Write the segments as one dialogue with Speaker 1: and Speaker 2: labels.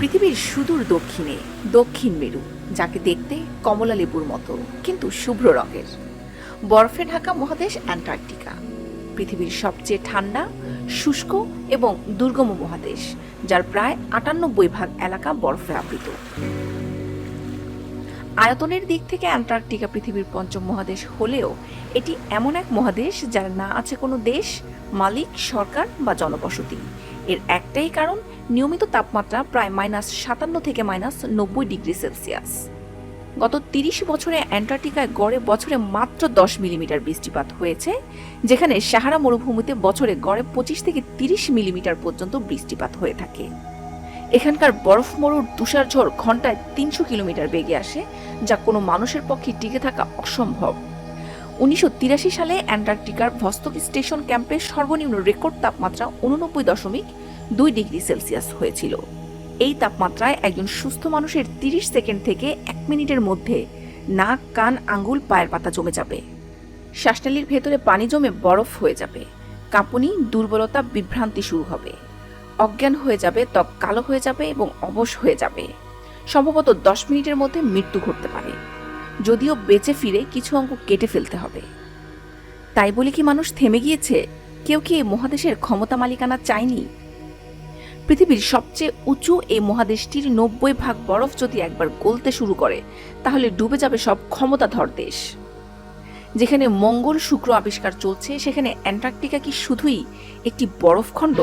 Speaker 1: পৃথিবীর সুদূর দক্ষিণে দক্ষিণ মেরু, যাকে দেখতে কমলা লেবুর মতো, কিন্তু শুভ্র রঙের। বরফে ঢাকা মহাদেশ অ্যান্টার্কটিকা, পৃথিবীর সবচেয়ে ঠান্ডা, শুষ্ক এবং দুর্গম মহাদেশ, যার প্রায় আটানব্বই ভাগ এলাকা বরফে আবৃত। আয়তনের দিক থেকে অ্যান্টার্কটিকা পৃথিবীর পঞ্চম মহাদেশ হলেও এটি এমন এক মহাদেশ যার না আছে কোনো দেশ, মালিক, সরকার বা জনবসতি। এর একটাই কারণ নিয়মিত তাপমাত্রা প্রায় মাইনাস সাতান্ন থেকে মাইনাস নব্বই ডিগ্রি সেলসিয়াস। গত তিরিশ বছরে অ্যান্টার্কটিকায় গড়ে বছরে মাত্র দশ মিলিমিটার বৃষ্টিপাত হয়েছে, যেখানে সাহারা মরুভূমিতে বছরে গড়ে পঁচিশ থেকে তিরিশ মিলিমিটার পর্যন্ত বৃষ্টিপাত হয়ে থাকে। এখানকার বরফ মরুর তুষার ঝড় ঘন্টায় তিনশো কিলোমিটার বেগে আসে, যা কোনো মানুষের পক্ষে টিকে থাকা অসম্ভব। উনিশশো তিরাশি সালে অ্যান্টার্কটিকার ভস্তক স্টেশন ক্যাম্পে সর্বনিম্ন রেকর্ড তাপমাত্রা উননব্বই দশমিক দুই ডিগ্রি সেলসিয়াস হয়েছিল। এই তাপমাত্রায় একজন সুস্থ মানুষের তিরিশ সেকেন্ড থেকে এক মিনিটের মধ্যে নাক, কান, আঙ্গুল, পায়ের পাতা জমে যাবে। শ্বাসনালীর ভেতরে পানি জমে বরফ হয়ে যাবে। কাঁপুনি, দুর্বলতা, বিভ্রান্তি শুরু হবে। অজ্ঞান হয়ে যাবে, ত্বক কালো হয়ে যাবে এবং অবশ হয়ে যাবে। সম্ভবত দশ মিনিটের মধ্যে মৃত্যু ঘটতে পারে। যদিও বেঁচে ফিরে কিছু অঙ্ক কেটে ফেলতে হবে। তাই বলে কি মানুষ থেমে গিয়েছে? কেউ কি এই মহাদেশের ক্ষমতা মালিকানা চায়নি? পৃথিবীর সবচেয়ে উঁচু এই মহাদেশটির নব্বই ভাগ বরফ যদি একবার গলতে শুরু করে, তাহলে ডুবে যাবে সব ক্ষমতাধর দেশ। যেখানে মঙ্গল শুক্র আবিষ্কার চলছে, সেখানে অ্যান্টার্কটিকা কি শুধুই একটি বরফখণ্ড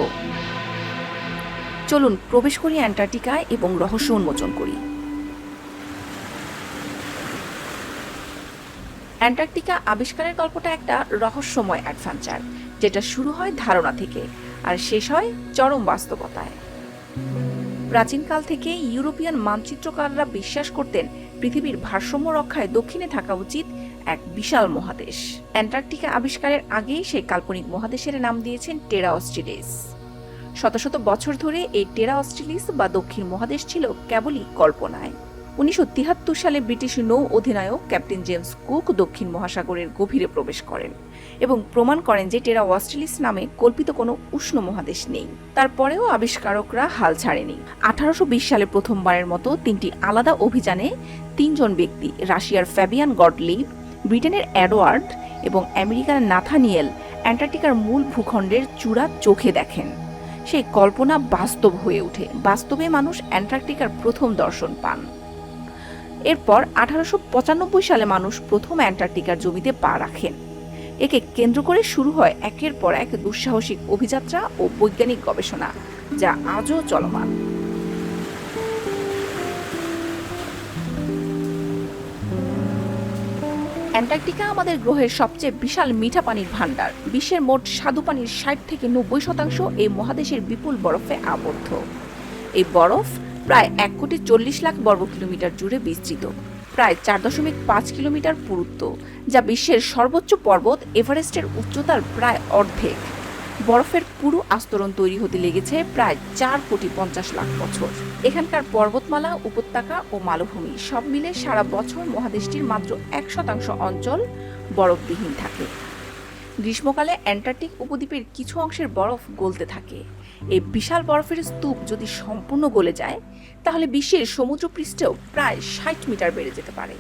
Speaker 1: চলুন প্রবেশ করি অ্যান্টার্কটিকায় এবং রহস্য উন্মোচন করি। অ্যান্টার্কটিকা আবিষ্কারের গল্পটা একটা রহস্যময় অ্যাডভেঞ্চার, যেটা শুরু হয় ধারণা থেকে। আর শেষ হয় চরম বাস্তবতায়। প্রাচীনকাল থেকে ইউরোপিয়ান মানচিত্রকাররা বিশ্বাস করতেন পৃথিবীর ভারসাম্য রক্ষায় দক্ষিণে থাকা উচিত এক বিশাল মহাদেশ। অ্যান্টার্কটিকা আবিষ্কারের আগেই সেই কাল্পনিক মহাদেশের নাম দিয়েছেন টেরা অস্ট্রেলিস। শত শত বছর ধরে এই টেরা অস্ট্রেলিস বা দক্ষিণ মহাদেশ ছিল কেবলই কল্পনায়। উনিশশো তিয়াত্তর সালে ব্রিটিশ নৌ অধিনায়ক ক্যাপ্টেন জেমস কুক দক্ষিণ মহাসাগরের গভীরে প্রবেশ করেন এবং প্রমাণ করেন যে টেরা অস্ট্রেলিস নামে কল্পিত কোনো উষ্ণ মহাদেশ নেই। তারপরেও আবিষ্কারকরা হাল ছাড়েনি। আঠারোশো বিশ সালে প্রথমবারের মতো তিনটি আলাদা অভিযানে তিনজন ব্যক্তি রাশিয়ার ফ্যাবিয়ান গডলিভ ব্রিটেনের অ্যাডওয়ার্ড এবং আমেরিকার নাথানিয়েল অ্যান্টার্কটিকার মূল ভূখণ্ডের চূড়া চোখে দেখেন। সেই কল্পনা বাস্তব হয়ে ওঠে। বাস্তবে মানুষ অ্যান্টার্কটিকার প্রথম দর্শন পান। এরপর আঠারোশো পঁচানব্বই সালে মানুষ প্রথম অ্যান্টার্কটিকার জমিতে পা রাখেন। একে কেন্দ্র করে শুরু হয় একের পর এক দুঃসাহসিক অভিযাত্রা ও বৈজ্ঞানিক গবেষণা, যা আজও চলমান। অ্যান্টার্কটিকা আমাদের গ্রহের সবচেয়ে বিশাল মিঠা পানির ভাণ্ডার। বিশ্বের মোট স্বাদু পানির ষাট থেকে নব্বই শতাংশ এই মহাদেশের বিপুল বরফে আবদ্ধ। এই বরফ প্রায় এক কোটি চল্লিশ লাখ বর্গ কিলোমিটার জুড়ে বিস্তৃত, প্রায় চার দশমিক পাঁচ কিলোমিটার পুরুত্ব, যা বিশ্বের সর্বোচ্চ পর্বত এভারেস্টের উচ্চতার প্রায় অর্ধেক। বরফের পুরো আস্তরণ তৈরি হতে লেগেছে প্রায় চার কোটি পঞ্চাশ লাখ বছর। এখানকার পর্বতমালা, উপত্যকা ও মালভূমি সব মিলে সারা বছর মহাদেশটির মাত্র এক শতাংশ অঞ্চল বরফবিহীন থাকে। গ্রীষ্মকালে অ্যান্টার্কটিক উপদ্বীপের কিছু অংশের বরফ গলতে থাকে। এই বিশাল বরফের স্তূপ যদি সম্পূর্ণ গলে যায়, তাহলে বিশ্বের সমুদ্র পৃষ্ঠেও প্রায় ষাট মিটার বেড়ে যেতে পারে।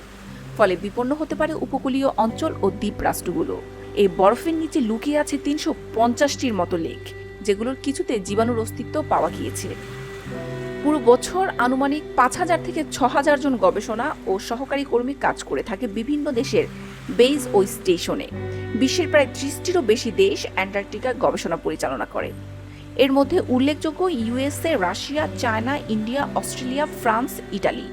Speaker 1: ফলে বিপন্ন হতে পারে উপকূলীয় অঞ্চল ও দ্বীপ রাষ্ট্রগুলো এই বরফের নিচে লুকিয়ে আছে তিনশো পঞ্চাশটির মতো লেক, যেগুলোর কিছুতে জীবাণুর অস্তিত্ব পাওয়া গিয়েছে। পুরো বছর আনুমানিক পাঁচ হাজার থেকে ছ হাজার জন গবেষণা ও সহকারী কর্মী কাজ করে থাকে বিভিন্ন দেশের বেজ ও স্টেশনে। বিশ্বের প্রায় ত্রিশটিরও বেশি দেশ অ্যান্টার্কটিকা গবেষণা পরিচালনা করে। এর মধ্যে উল্লেখযোগ্য USA, Russia, China, India, Australia, France, Italy.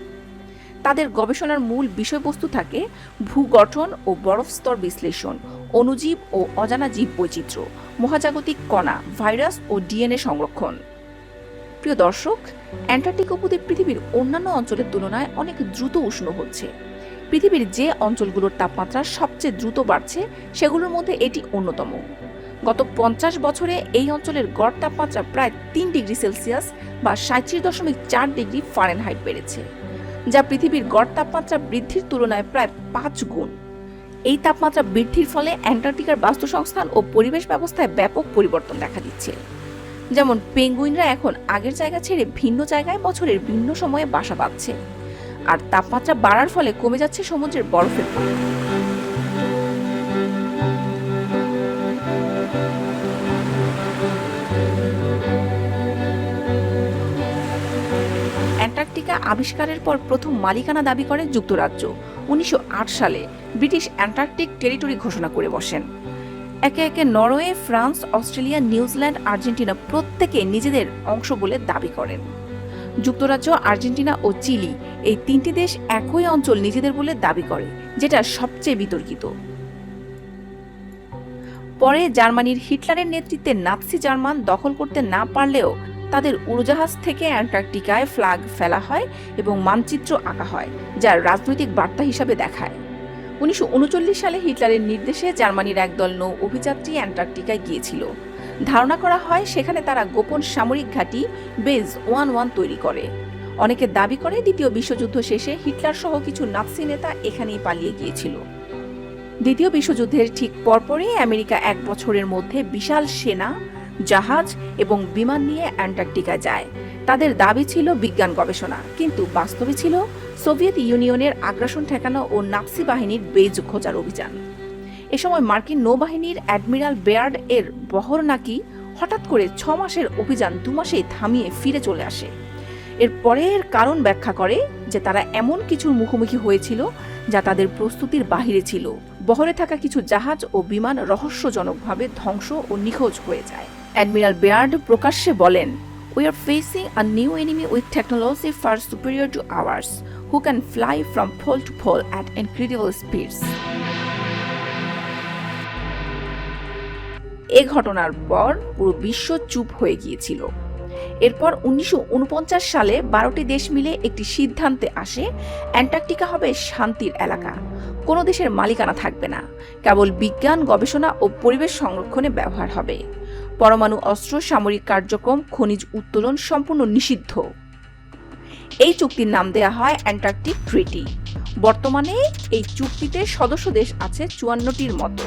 Speaker 1: তাদের গবেষণার মূল বিষয়বস্তু থাকে ভূগঠন ও বরফ স্তর বিশ্লেষণ, অণুজীব ও অজানা জীব বৈচিত্র্য, মহাজাগতিক কণা, ভাইরাস ও ডিএনএ সংরক্ষণ। প্রিয় দর্শক, অ্যান্টার্কটিক উপদ্বীপ পৃথিবীর অন্যান্য অঞ্চলের তুলনায় অনেক দ্রুত উষ্ণ হচ্ছে। পৃথিবীর যে অঞ্চলগুলোর তাপমাত্রা সবচেয়ে দ্রুত বাড়ছে, সেগুলোর মধ্যে এটি অন্যতম। গত পঞ্চাশ বছরে এই অঞ্চলের গড় তাপমাত্রা প্রায় তিন ডিগ্রি সেলসিয়াস বা সাঁত্রিশ দশমিক চার ডিগ্রি ফারেনহাইট বেড়েছে, যা পৃথিবীর গড় তাপমাত্রা বৃদ্ধির তুলনায় প্রায় পাঁচ গুণ। এই তাপমাত্রা বৃদ্ধির ফলে অ্যান্টার্কটিকার বাস্তুসংস্থান ও পরিবেশ ব্যবস্থায় ব্যাপক পরিবর্তন দেখা দিচ্ছে। যেমন, পেঙ্গুইনরা এখন আগের জায়গা ছেড়ে ভিন্ন জায়গায় বছরের ভিন্ন সময়ে বাসা বাঁধছে। আর তাপমাত্রা বাড়ার ফলে কমে যাচ্ছে সমুদ্রের বরফের অ্যান্টার্কটিকা আবিষ্কারের পর প্রথম মালিকানা দাবি করে যুক্তরাজ্য। উনিশশো আট সালে ব্রিটিশ অ্যান্টার্কটিক টেরিটরি ঘোষণা করে বসেন। একে একে Norway, France, Australia, New Zealand, Argentina প্রত্যেকে নিজেদের অংশ বলে দাবি করেন। যুক্তরাজ্য, আর্জেন্টিনা ও চিলি এই তিনটি দেশ একই অঞ্চল নিজেদের বলে দাবি করে, যেটা সবচেয়ে বিতর্কিত। পরে জার্মানির হিটলারের নেতৃত্বে নাৎসি জার্মান দখল করতে না পারলেও তাদের উড়োজাহাজ থেকে অ্যান্টার্কটিকায় ফ্ল্যাগ ফেলা হয় এবং মানচিত্র আঁকা হয়, যা রাজনৈতিক বার্তা হিসাবে দেখায়। উনিশশো উনচল্লিশ সালে হিটলারের নির্দেশে জার্মানির একদল নৌ অভিযাত্রী অ্যান্টার্কটিকায় গিয়েছিল। ধারণা করা হয় সেখানে তারা গোপন সামরিক ঘাঁটি বেজ ওয়ান ওয়ান তৈরি করে। অনেকে দাবি করে দ্বিতীয় বিশ্বযুদ্ধ শেষে হিটলার সহ কিছু নাৎসি নেতা এখানেই পালিয়ে গিয়েছিল। দ্বিতীয় বিশ্বযুদ্ধের ঠিক পরপরই আমেরিকা এক বছরের মধ্যে বিশাল সেনা, জাহাজ এবং বিমান নিয়ে অ্যান্টার্কটিকা যায়। তাদের দাবি ছিল বিজ্ঞান গবেষণা, কিন্তু বাস্তবে ছিল সোভিয়েত ইউনিয়নের আগ্রাসন ঠেকানো ও নাৎসি বাহিনীর বেজ খোঁজার অভিযান। এ সময় মার্কিন নৌবাহিনীর অ্যাডমিরাল বেয়ার্ড এর বহর নাকি হঠাৎ করে ছ মাসের অভিযান দু মাসেই থামিয়ে ফিরে চলে আসে। এর পরের কারণ ব্যাখ্যা করে যে তারা এমন কিছুর মুখোমুখি হয়েছিল যা তাদের প্রস্তুতির বাহিরে ছিল। বহরে থাকা কিছু জাহাজ ও বিমান রহস্যজনকভাবে ধ্বংস ও নিখোঁজ হয়ে যায়। অ্যাডমিরাল বেয়ার্ড প্রকাশ্যে বলেন we are facing a new enemy with technology far superior to ours who can fly from pole to pole at incredible speeds এ ঘটনার পর পুরো বিশ্ব চুপ হয়ে গিয়েছিল। এরপর উনিশশো উনপঞ্চাশ সালে বারোটি দেশ মিলে একটি সিদ্ধান্তে আসে, অ্যান্টার্কটিকা হবে শান্তির এলাকা। কোনো দেশের মালিকানা থাকবে না, কেবল বিজ্ঞান, গবেষণা ও পরিবেশ সংরক্ষণে ব্যবহার হবে। পরমাণু, অস্ত্র, সামরিক কার্যক্রম, খনিজ উত্তোলন সম্পূর্ণ নিষিদ্ধ। এই চুক্তির নাম দেয়া হয় অ্যান্টার্কটিক ট্রিটি। বর্তমানে এই চুক্তিতে সদস্য দেশ আছে চুয়ান্নটির মতো।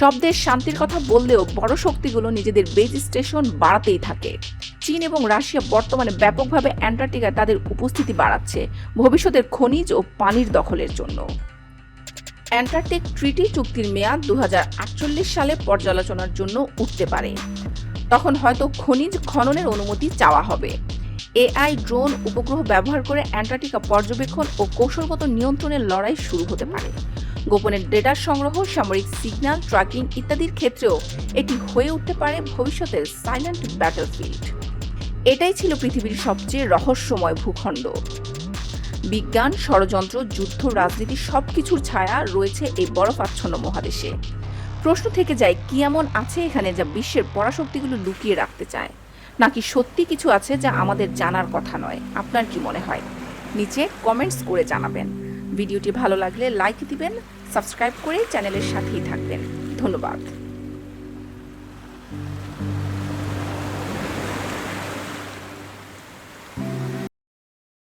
Speaker 1: সব দেশ শান্তির কথা বললেও বড় শক্তিগুলো নিজেদের বেজ স্টেশন বাড়াতেই থাকে। চীন এবং রাশিয়া বর্তমানে ব্যাপকভাবে অ্যান্টার্কটিকায় তাদের উপস্থিতি বাড়াচ্ছে ভবিষ্যতের খনিজ ও পানির দখলের জন্য। অ্যান্টার্কটিক ট্রিটি চুক্তির মেয়াদ দু হাজার আটচল্লিশ সালে পর্যালোচনার জন্য উঠতে পারে। তখন হয়তো খনিজ খননের অনুমতি চাওয়া হবে। এআই ড্রোন উপগ্রহ ব্যবহার করে অ্যান্টার্কটিকা পর্যবেক্ষণ ও কৌশলগত নিয়ন্ত্রণের লড়াই শুরু হতে পারে। গোপনের ডেটা সংগ্রহ, সামরিক সিগন্যাল ট্র্যাকিং ইত্যাদির ক্ষেত্রেও এটি হয়ে উঠতে পারে ভবিষ্যতের সাইলেন্ট ব্যাটলফিল্ড এটাই ছিল পৃথিবীর সবচেয়ে রহস্যময় ভূখণ্ড। বিজ্ঞান, ষড়যন্ত্র, যুদ্ধ, রাজনীতি সবকিছুর ছায়া রয়েছে এই বরফাচ্ছন্ন মহাদেশে। প্রশ্ন থেকে যায়, কি এমন আছে এখানে যা বিশ্বের পরাশক্তিগুলো লুকিয়ে রাখতে চায়? নাকি সত্যি কিছু আছে যা আমাদের জানার কথা নয়? আপনার কি মনে হয়? নিচে কমেন্টস করে জানাবেন। ভিডিওটি ভালো লাগলে লাইক দিবেন সাবস্ক্রাইব করে চ্যানেলের সাথেই থাকবেন। ধন্যবাদ।